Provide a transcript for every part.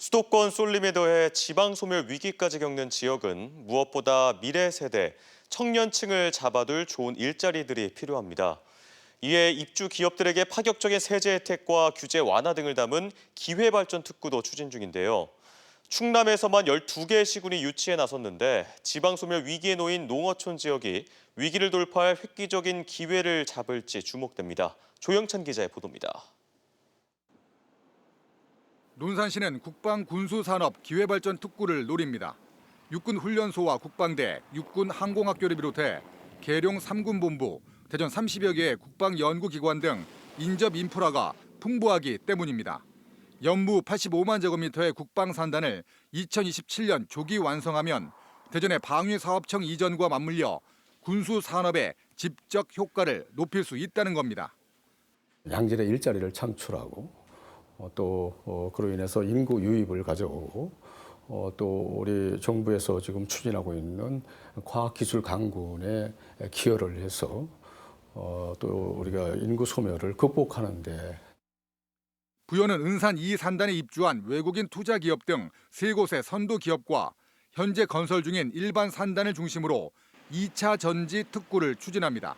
수도권 쏠림에 더해 지방 소멸 위기까지 겪는 지역은 무엇보다 미래 세대, 청년층을 잡아둘 좋은 일자리들이 필요합니다. 이에 입주 기업들에게 파격적인 세제 혜택과 규제 완화 등을 담은 기회발전 특구도 추진 중인데요. 충남에서만 12개의 시군이 유치에 나섰는데 지방 소멸 위기에 놓인 농어촌 지역이 위기를 돌파할 획기적인 기회를 잡을지 주목됩니다. 조영찬 기자의 보도입니다. 논산시는 국방 군수 산업 기회 발전 특구를 노립니다. 육군 훈련소와 국방대, 육군 항공학교를 비롯해 계룡 3군 본부, 대전 30여 개의 국방 연구 기관 등 인접 인프라가 풍부하기 때문입니다. 연무 85만 제곱미터의 국방 산단을 2027년 조기 완성하면 대전의 방위 사업청 이전과 맞물려 군수 산업의 직접 효과를 높일 수 있다는 겁니다. 양질의 일자리를 창출하고 어, 또 어, 그로 인해서 인구 유입을 가져오고 어, 또 우리 정부에서 지금 추진하고 있는 과학기술 강군에 기여를 해서 어, 또 우리가 인구 소멸을 극복하는데 부여는 은산 2산단에 입주한 외국인 투자 기업 등 세 곳의 선도 기업과 현재 건설 중인 일반 산단을 중심으로 2차 전지 특구를 추진합니다.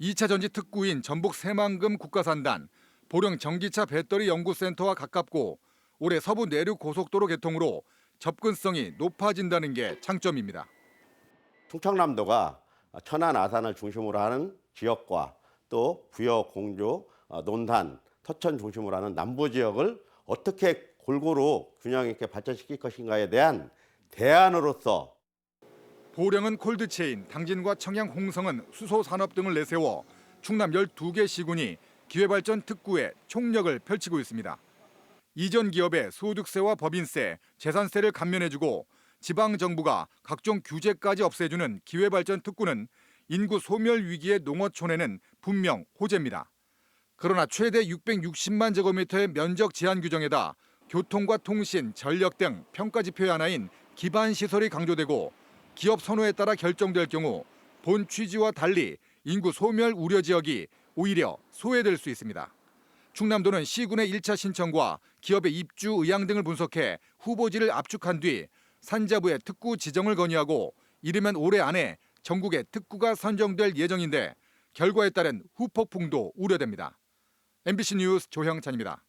2차 전지 특구인 전북 새만금 국가산단, 보령 전기차 배터리 연구센터와 가깝고 올해 서부 내륙 고속도로 개통으로 접근성이 높아진다는 게 장점입니다. 충청남도가 천안 아산을 중심으로 하는 지역과 또 부여, 공주, 어, 논산, 터천 중심으로 하는 남부 지역을 어떻게 골고루 균형 있게 발전시킬 것인가에 대한 대안으로서 보령은 콜드체인, 당진과 청양 홍성은 수소 산업 등을 내세워 충남 12개 시군이 기회발전 특구에 총력을 펼치고 있습니다. 이전 기업의 소득세와 법인세, 재산세를 감면해주고 지방 정부가 각종 규제까지 없애주는 기회발전 특구는 인구 소멸 위기의 농어촌에는 분명 호재입니다. 그러나 최대 660만 제곱미터의 면적 제한 규정에다 교통과 통신, 전력 등 평가 지표의 하나인 기반 시설이 강조되고 기업 선호에 따라 결정될 경우 본 취지와 달리 인구 소멸 우려 지역이 오히려 소외될 수 있습니다. 충남도는 시군의 1차 신청과 기업의 입주 의향 등을 분석해 후보지를 압축한 뒤 산자부에 특구 지정을 건의하고 이르면 올해 안에 전국에 특구가 선정될 예정인데 결과에 따른 후폭풍도 우려됩니다. MBC 뉴스 조형찬입니다.